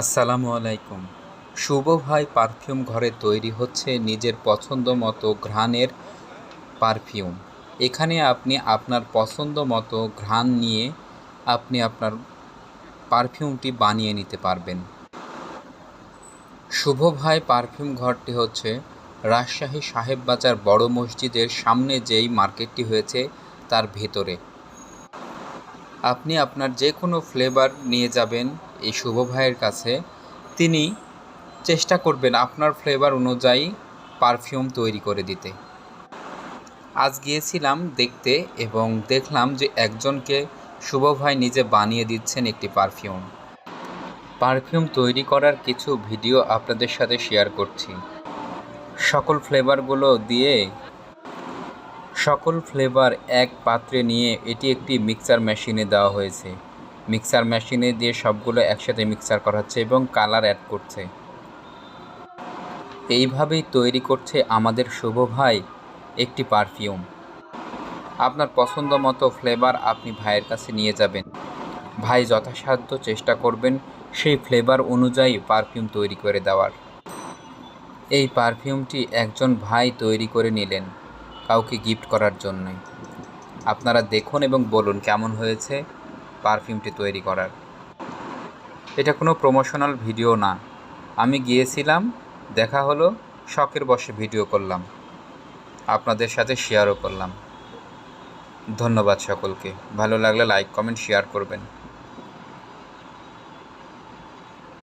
আসসালামু আলাইকুম। শুভ ভাই পারফিউম ঘরে তৈরি হচ্ছে নিজের পছন্দ মতো ঘ্রাণের পারফিউম। এখানে আপনি আপনার পছন্দ মতো ঘ্রাণ নিয়ে আপনি আপনার পারফিউমটি বানিয়ে নিতে পারবেন। শুভ ভাই পারফিউম ঘরটি হচ্ছে রাজশাহী সাহেব বাজার বড় মসজিদের সামনে যেই মার্কেটটি হয়েছে তার ভেতরে। আপনি আপনার যে কোনো ফ্লেভার নিয়ে যাবেন এই শুভ ভাইয়ের কাছে, তিনি চেষ্টা করবেন আপনার ফ্লেভার অনুযায়ী পারফিউম তৈরি করে দিতে। আজ গিয়েছিলাম দেখতে এবং দেখলাম যে একজনকে শুভ ভাই নিজে বানিয়ে দিচ্ছেন একটি পারফিউম পারফিউম তৈরি করার কিছু ভিডিও আপনাদের সাথে শেয়ার করছি। সকল ফ্লেভারগুলো দিয়ে সকল ফ্লেভার এক পাত্রে নিয়ে এটি একটি মিক্সার মেশিনে দেওয়া হয়েছে। মিক্সার মেশিনে দিয়ে সবগুলো একসাথে মিক্সার করা হচ্ছে এবং কালার অ্যাড করছে। এইভাবেই তৈরি করছে আমাদের শুভ ভাই একটি পারফিউম। আপনার পছন্দ মতো ফ্লেভার আপনি ভাইয়ের কাছে নিয়ে যাবেন। ভাই যথাসাধ্য চেষ্টা করবেন সেই ফ্লেভার অনুযায়ী পারফিউম তৈরি করে দেওয়ার। এই পারফিউমটি একজন ভাই তৈরি করে নিলেন। কাউকে গিফট করার জন্যই। আপনারা দেখুন এবং বলুন কেমন হয়েছে পারফিউমটি তৈরি করার। এটা কোনো প্রমোশনাল ভিডিও না। আমি গিয়েছিলাম, দেখা হলো, শখের বসে ভিডিও করলাম। আপনাদের সাথে শেয়ারও করলাম। ধন্যবাদ সকলকে। ভালো লাগলে লাইক কমেন্ট শেয়ার করবেন।